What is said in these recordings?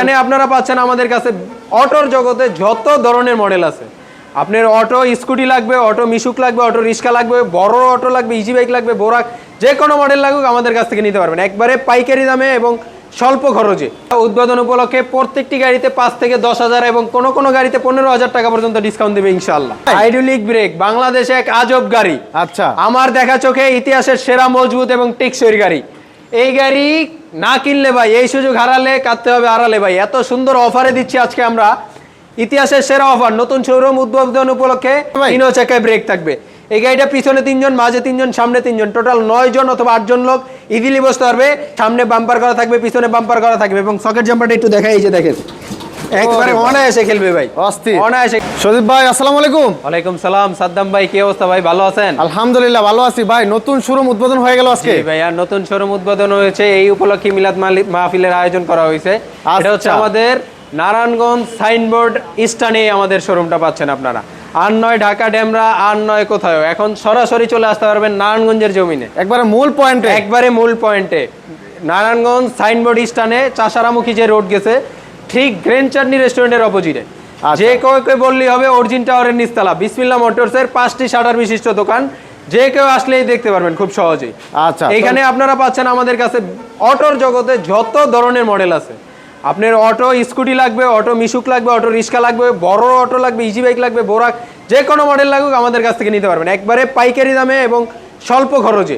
এইখানে আপনারা পাচ্ছেন আমাদের কাছে অটোর জগতে যত ধরনের মডেল আছে। আপনার অটো স্কুটি লাগবে অটো মিশুক লাগবে অটো রিক্সা লাগবে বড় অটো লাগবে ইজি বাইক লাগবে বোরাক যে কোনো মডেল লাগুক আমাদের কাছ থেকে নিতে পারবেন। একবারে পাইকারি দামে এবং স্বল্প খরচে। উদ্বোধন উপলক্ষে প্রত্যেকটি গাড়িতে পাঁচ থেকে দশ হাজার এবং কোন কোন গাড়িতে পনেরো হাজার টাকা পর্যন্ত ডিসকাউন্ট দেবে ইনশাল্লাহ হাইড্রোলিক ব্রেক বাংলাদেশে এক আজব গাড়ি। আচ্ছা। আমার দেখা চোখে ইতিহাসের সেরা মজবুত এবং টেকসই গাড়ি। এই গাড়ি না কিনলে ভাই এই সুযোগ হারালে কাটতে হবে আড়ালে ভাই। এত সুন্দর অফারে দিচ্ছি আজকে আমরা। ইতিহাসের সেরা অফার নতুন শোরুম উদ্বোধন উপলক্ষে। তিনও চাকায় ব্রেক থাকবে। এই গাড়িটা পিছনে তিনজন মাঝে তিনজন সামনে তিনজন। টোটাল নয় জন অথবা আটজন লোক ইজিলি বসতে পারবে। সামনে বাম্পার করা থাকবে পিছনে বাম্পার করা থাকবে এবং সকেট জাম্পারটা একটু দেখাই এই যে দেখেন। একবারে অনায়াসে খেলবে ভাই। অস্থির। অনায়াসে সদীপ ভাই আসসালামু আলাইকুম। ওয়ালাইকুম সালাম সাদ্দাম ভাই কি অবস্থা ভাই? ভালো আছেন? আলহামদুলিল্লাহ ভালো আছি ভাই। নতুন শোরুম উদ্বোধন হয়ে গেল আজকে। জি ভাইয়া নতুন শোরুম উদ্বোধন হয়েছে। এই উপলক্ষে মিলাদ মালি- মাহফিলের আয়োজন করা হয়েছে। এটা হচ্ছে আচ্ছা। আমাদের নারায়ণগঞ্জ সাইনবোর্ড স্টানে আমাদের শোরুমটা পাচ্ছেন আপনারা। আর নয় ঢাকা ড্যামরা আর নয় কোথাও এখন সরাসরি চলে আসতে পারবেন নারায়ণগঞ্জের জমিনে। একবারে মূল পয়েন্টে। একবারে মূল পয়েন্টে। নারায়ণগঞ্জ সাইনবোর্ড স্টানে চাষারামুখী যে রোড গেছে ঠিক গ্রেন চাটনি রেস্টুরেন্টের অপোজিটে। আচ্ছা। যে কেউ বললেই হবে অরিজিন টাওয়ারের নিচতলা বিসমিল্লা মোটরসের পাঁচটি শাটার বিশিষ্ট দোকান। যে কেউ আসলেই দেখতে পারবেন খুব সহজেই। আচ্ছা এখানে আপনারা পাচ্ছেন আমাদের কাছে অটোর জগতে যত ধরনের মডেল আছে। আপনার অটো স্কুটি লাগবে অটো মিশুক লাগবে অটো রিক্সা লাগবে বড় অটো লাগবে ইজি বাইক লাগবে বোরাক যে কোনো মডেল লাগুক আমাদের কাছ থেকে নিতে পারবেন। একবারে পাইকারি দামে এবং স্বল্প খরচে।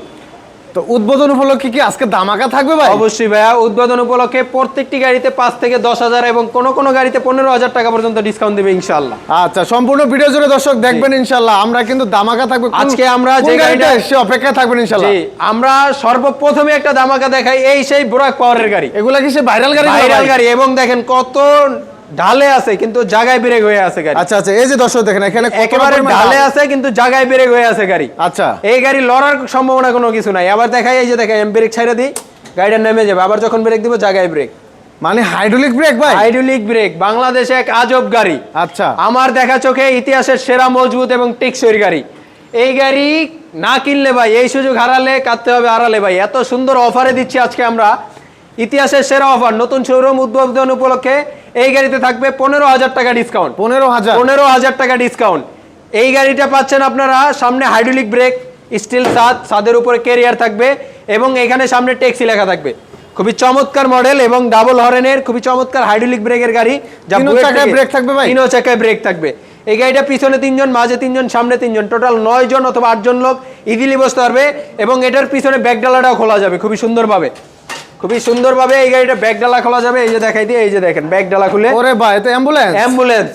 তো উদ্বোধন উপলক্ষে কি আজকে দামাকা থাকবে ভাই? অবশ্যই ভাইয়া উদ্বোধন উপলক্ষে প্রত্যেকটি গাড়িতে পাঁচ থেকে দশ হাজার এবং কোন কোন গাড়িতে পনেরো হাজার টাকা পর্যন্ত ডিসকাউন্ট দেবে ইনশাল্লাহ আচ্ছা সম্পূর্ণ ভিডিও জুড়ে দর্শক দেখবেন ইনশাল্লাহ আমরা কিন্তু দামাকা থাকবে। আজকে আমরা যে গাড়িটা সে অপেক্ষায় থাকবেন ইনশাল্লাহ আমরা সর্বপ্রথমে একটা ধামাকা দেখাই এই সেই বোরাক পাওয়ারের গাড়ি। এগুলা কি সে ভাইরাল গাড়ি? ভাইরাল গাড়ি এবং দেখেন কত ঢালে আছে কিন্তু জায়গায় ব্রেক হয়ে আছে গাড়ি। আচ্ছা আচ্ছা এই যে দর্শক দেখেন এখানে একেবারে ঢালে আছে কিন্তু জায়গায় ব্রেক হয়ে আছে গাড়ি। আচ্ছা। এই গাড়ি লড়ার সম্ভাবনা কোনো কিছু নাই। আবার দেখাই এই যে দেখাই ব্রেক ছাইড়া দিই গাড়িটা নেমে যাবে। আবার যখন ব্রেক দিব জায়গায় ব্রেক মানে হাইড্রোলিক ব্রেক ভাই? হাইড্রোলিক ব্রেক বাংলাদেশে এক আজব গাড়ি। আচ্ছা। আমার দেখা চোখে ইতিহাসের সেরা মজবুত এবং টেকসই গাড়ি। এই গাড়ি না কিনলে ভাই এই সুযোগ হারালে কাটতে হবে আড়ালে ভাই। এত সুন্দর অফারে দিচ্ছি আজকে আমরা। ইতিহাসের সেরা অফার নতুন শোরুম উদ্বোধন উপলক্ষে এই গাড়িতে থাকবে পনেরো হাজার টাকা ডিসকাউন্ট পনেরো হাজার। পনেরো হাজার টাকা ডিসকাউন্ট এই গাড়িটা পাচ্ছেন আপনারা সামনে হাইড্রোলিক ব্রেক স্টিল সাদ সাদের উপরে ক্যারিয়ার থাকবে এবং এখানে সামনে ট্যাক্সি লেখা থাকবে। খুবই চমৎকার মডেল এবং ডাবল হরেনের খুবই চমৎকার হাইড্রোলিক ব্রেকের গাড়ি। যা ব্রেক থাকবে ভাই? তিনও চাকায় ব্রেক থাকবে। এই গাড়িটা পিছনে তিনজন মাঝে তিনজন সামনে তিনজন টোটাল নয় জন অথবা আটজন লোক ইজিলি বসতে পারবে এবং এটার পিছনে ব্যাগ ডালাটাও খোলা যাবে খুবই সুন্দরভাবে। খুবই সুন্দরভাবে এই গাড়িটা ব্যাগ ডালা খোলা যাবে এই যে দেখাই দিয়ে এই যে দেখেন ব্যাগ ডালা খুলে। ওরে ভাই তো অ্যাম্বুলেন্স অ্যাম্বুলেন্স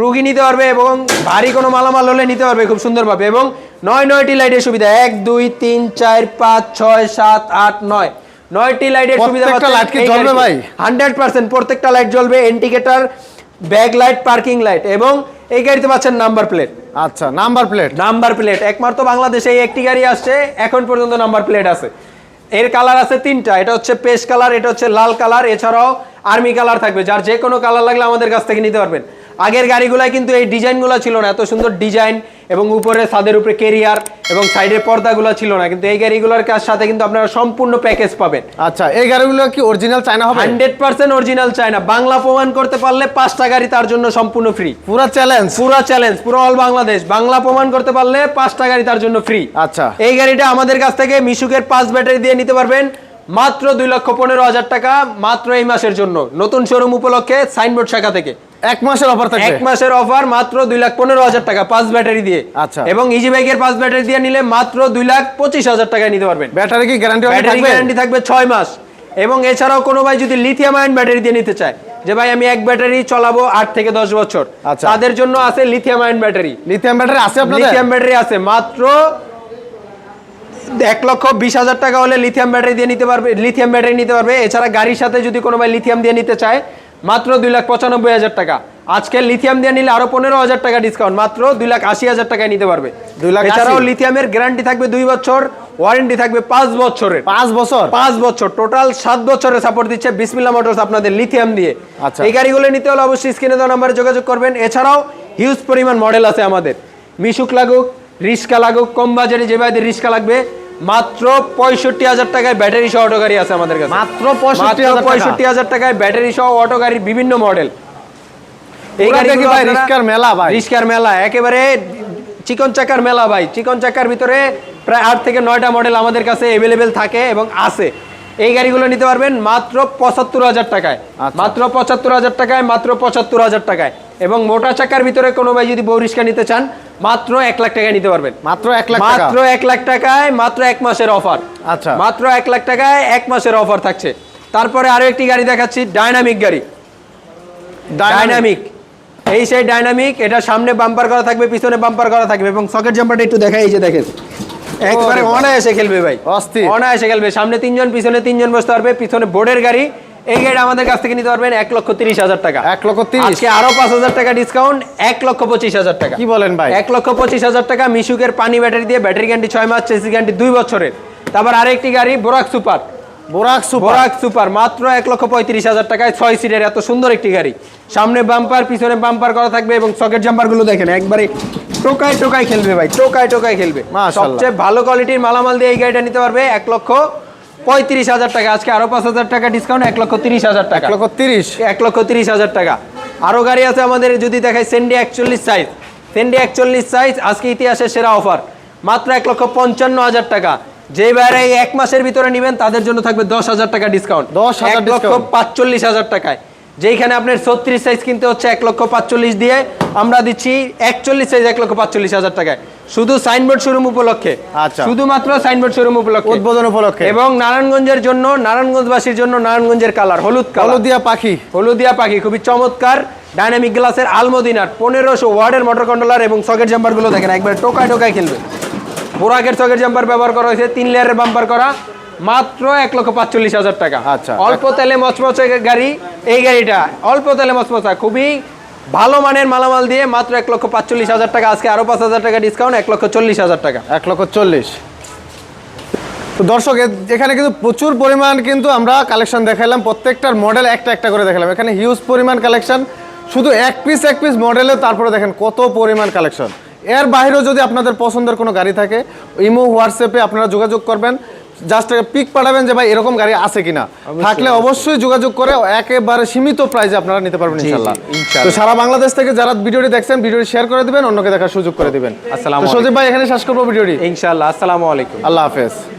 রুগী নিতে পারবে এবং ভারী কোনো মালামাল হলে নিতে পারবে খুব সুন্দরভাবে এবং নয় নয়টি লাইটের সুবিধা। এক দুই তিন চার পাঁচ ছয় সাত আট নয়। নয়টি লাইটের সুবিধা প্রত্যেকটা light কি জ্বলবে ভাই? হান্ড্রেড পার্সেন্ট প্রত্যেকটা লাইট জ্বলবে indicator back light parking light এবং এই গাড়িতে পাচ্ছেন নাম্বার প্লেট আচ্ছা নাম্বার প্লেট নাম্বার প্লেট একমাত্র বাংলাদেশে এই একটি গাড়ি আসছে এখন পর্যন্ত নাম্বার প্লেট আছে। এর কালার আছে তিনটা, এটা হচ্ছে পেস্ট কালার, এটা হচ্ছে লাল কালার, এছাড়াও আর্মি কালার থাকবে। যার যে কোনো কালার লাগলে আমাদের কাছ থেকে নিতে পারবেন। আগের গাড়িগুলাই কিন্তু এই ডিজাইনগুলো ছিল না এত সুন্দর ডিজাইন এবং উপরে ছাদের উপরে কেরিয়ার এবং সাইডের পর্দাগুলো ছিল না কিন্তু এই গাড়িগুলোর কাজ সাথে কিন্তু আপনারা সম্পূর্ণ প্যাকেজ পাবেন। আচ্ছা এই গাড়িগুলো কি অরিজিনাল চায়না হবে? Hundred percent original China Bangla প্রমাণ করতে পারলে পাঁচটা গাড়ি তার জন্য সম্পূর্ণ ফ্রি পুরো চ্যালেঞ্জ পুরা চ্যালেঞ্জ পুরো অল বাংলাদেশ বাংলা প্রমাণ করতে পারলে পাঁচটা গাড়ি তার জন্য ফ্রি আচ্ছা। এই গাড়িটা আমাদের কাছ থেকে মিশুকের পাঁচ ব্যাটারি দিয়ে নিতে পারবেন মাত্র দুই লক্ষ পনেরো হাজার টাকা মাত্র এই মাসের জন্য। নতুন শোরুম উপলক্ষে সাইনবোর্ড শাখা থেকে। এক মাসের অফার থাকবে? এক মাসের অফার মাত্র দুই লাখ পনেরো হাজার টাকা পাঁচ ব্যাটারি দিয়ে। আচ্ছা। এবং ইজি বাইকের পাঁচ ব্যাটারি দিয়ে নিলে মাত্র দুই লাখ পঁচিশ হাজার টাকায় নিতে পারবেন। ব্যাটারি কি গ্যারান্টি ব্যাটারি গ্যারান্টি থাকবে? ছয় মাস। এবং এছাড়াও কোনো ভাই যদি লিথিয়াম আয়ন ব্যাটারি দিয়ে নিতে চায় যে ভাই আমি এক ব্যাটারি চলাবো আট থেকে দশ বছর আচ্ছা। তাদের জন্য আছে lithium ion battery lithium battery আছে আপনাদের? লিথিয়াম ব্যাটারি আছে মাত্র এক লক্ষ বিশ হাজার টাকা হলে লিথিয়াম ব্যাটারি দিয়ে নিতে পারবে লিথিয়াম ব্যাটারি নিতে পারবে। এছাড়া গাড়ির সাথে যদি কোনো ভাই লিথিয়াম দিয়ে নিতে চায় মাত্র দুই লাখ পঁচানব্বই হাজার টাকা। আজকে লিথিয়াম দিয়ে নিলে আরও পনেরো হাজার টাকা ডিসকাউন্ট মাত্র দুই লাখ আশি হাজার টাকায় নিতে পারবে। দুই লাখ এছাড়াও লিথিয়ামের গ্যারান্টি থাকবে দুই বছর ওয়ারেন্টি থাকবে পাঁচ বছরের। পাঁচ বছর? পাঁচ বছর টোটাল সাত বছরের সাপোর্ট দিচ্ছে বিসমিল্লা মোটরস আপনাদের লিথিয়াম দিয়ে। আচ্ছা। এই গাড়িগুলো নিতে হলে অবশ্যই স্ক্রিনে দেওয়া নাম্বারে যোগাযোগ করবেন। এছাড়াও হিউজ পরিমাণ মডেল আছে আমাদের। মিশুক লাগুক রিস্কা লাগুক কম বাজারে যে ভাইদের রিস্কা লাগবে মাত্র পঁয়ষট্টি হাজার টাকায় ব্যাটারি সহ অটো গাড়ি আছে আমাদের কাছে। মাত্র পঁয়ষট্টি হাজার টাকায় ব্যাটারি সহ অটো গাড়ির বিভিন্ন মডেল। এই গাড়ি ভাই রিস্কার মেলা ভাই। রিস্কার মেলা একেবারে চিকন চাকার মেলা ভাই। চিকন চাকার ভিতরে প্রায় আট থেকে নয়টা মডেল আমাদের কাছে অ্যাভেলেবেল থাকে এবং আছে। এই গাড়িগুলো নিতে পারবেন মাত্র পঁচাত্তর হাজার টাকায়। আচ্ছা। মাত্র পঁচাত্তর হাজার টাকায় মাত্র পঁচাত্তর হাজার টাকায়। এবং মোটা চাকার ভিতরে কোনো ভাই যদি রিক্সা নিতে চান মাত্র এক লাখ টাকায় নিতে পারবেন। মাত্র এক লাখ মাত্র এক লাখ টাকায় মাত্র এক মাসের অফার। আচ্ছা। মাত্র এক লাখ টাকায় এক মাসের অফার থাকছে। তারপরে আরও একটি গাড়ি দেখাচ্ছি ডাইনামিক গাড়ি। ডাইনামিক। এই সেই ডাইনামিক এটা সামনে বাম্পার করা থাকবে পিছনে বাম্পার করা থাকবে এবং সকেট জাম্পারটা একটু দেখাই এই যে দেখেন। একবারে অনায়াসে খেলবে ভাই। অস্থির। অনায়াসে খেলবে। সামনে তিনজন পিছনে তিনজন বসতে পারবে। পিছনে বোর্ডের গাড়ি। এই গাড়ি আমাদের কাছ থেকে নিতে পারবেন এক লক্ষ তিরিশ হাজার টাকা। এক লক্ষ তিরিশ। আজকে আরও পাঁচ হাজার টাকা ডিসকাউন্ট এক লক্ষ পঁচিশ হাজার টাকা। কি বলেন ভাই? এক লক্ষ পঁচিশ হাজার টাকা মিশুকের পানি ব্যাটারি দিয়ে ব্যাটারি গ্যান্টি ছয় মাস চেসি গ্যান্টি দুই বছরের। তারপর আরেকটি গাড়ি Borak super Borak super. Borak super মাত্র এক লক্ষ পঁয়ত্রিশ হাজার টাকায় ছয় সিটের এত সুন্দর একটি গাড়ি। সামনে বাম্পার পিছনে বাম্পার করা থাকবে এবং সকেট জাম্পারগুলো দেখেন একবারে টোকায় টোকায় খেলবে ভাই টোকায় টোকায় খেলবে। সবচেয়ে ভালো কোয়ালিটির মালামাল দিয়ে এই গাড়িটা নিতে পারবে এক লক্ষ পঁয়ত্রিশ হাজার টাকা। আজকে আরও পাঁচ হাজার টাকা ডিসকাউন্ট এক লক্ষ তিরিশ হাজার টাকা। লক্ষ তিরিশ। এক লক্ষ তিরিশ হাজার টাকা। আরও গাড়ি আছে আমাদের যদি দেখায় সেন্ডি একচল্লিশ সাইজ সেন্ডি একচল্লিশ সাইজ আজকে ইতিহাসের সেরা অফার মাত্র এক লক্ষ পঞ্চান্ন হাজার টাকা। যে বাইরে এই এক মাসের ভিতরে নেবেন তাদের জন্য থাকবে দশ হাজার টাকা ডিসকাউন্ট দশ এক লক্ষ। পাঁচচল্লিশ হাজার টাকায়। যেইখানে আপনার ছত্রিশ সাইজ কিনতে হচ্ছে এক লক্ষ পাঁচচল্লিশ দিয়ে আমরা দিচ্ছি একচল্লিশ সাইজ এক লক্ষ পাঁচচল্লিশ হাজার টাকায়। শুধু সাইনবোর্ড শোরুম উপলক্ষে। আচ্ছা। শুধুমাত্র সাইনবোর্ড শোরুম উপলক্ষে। উদ্বোধন উপলক্ষে। এবং নারায়ণগঞ্জের জন্য নারায়ণগঞ্জবাসীর জন্য নারায়ণগঞ্জের কালার হলুদ হলুদিয়া পাখি। হলুদিয়া পাখি খুবই চমৎকার। ডাইনামিক গ্লাসের আলমদিনার। পনেরোশো ওয়ার্ডের মোটর কন্ট্রোলার এবং সকেট জাম্পারগুলো দেখেন একবার টোকায় টোকায় খেলবে। বোরাকের চকের জাম্পার ব্যবহার করা হয়েছে তিন লেয়ারের বাম্পার করা মাত্র এক লক্ষ পাঁচচল্লিশ হাজার টাকা। আচ্ছা। অল্প তেলে মচমচে গাড়ি এই গাড়িটা অল্প তেলে মচমচা খুবই ভালো মানের মালামাল দিয়ে মাত্র এক লক্ষ পাঁচচল্লিশ হাজার টাকা আজকে আরও পাঁচ হাজার টাকা ডিসকাউন্ট এক লক্ষ চল্লিশ হাজার টাকা। এক লক্ষ চল্লিশ। তো দর্শক এখানে কিন্তু প্রচুর পরিমাণ কিন্তু আমরা কালেকশন দেখালাম প্রত্যেকটার মডেল একটা একটা করে দেখালাম এখানে হিউজ পরিমাণ কালেকশন শুধু এক পিস এক পিস মডেলে তারপরে দেখেন কত পরিমাণ কালেকশন এর বাইরেও যদি আপনাদের পছন্দের কোনো গাড়ি থাকে ইমো হোয়াটসঅ্যাপে আপনারা যোগাযোগ করবেন। জাস্ট পিক পাঠাবেন যে ভাই এরকম গাড়ি আছে কিনা? থাকলে অবশ্যই। যোগাযোগ করে একেবারে সীমিত প্রাইজে আপনারা নিতে পারবেন। তো সারা বাংলাদেশ থেকে যারা ভিডিওটি দেখছেন ভিডিওটি শেয়ার করে দিবেন অন্যকে দেখার সুযোগ করে দিবেন। আসসালাম সজিব সজীব ভাই এখানে শেষ করব ভিডিওটি। ইনশাল্লাহ আসসালামু আলাইকুম। আল্লাহ হাফেজ।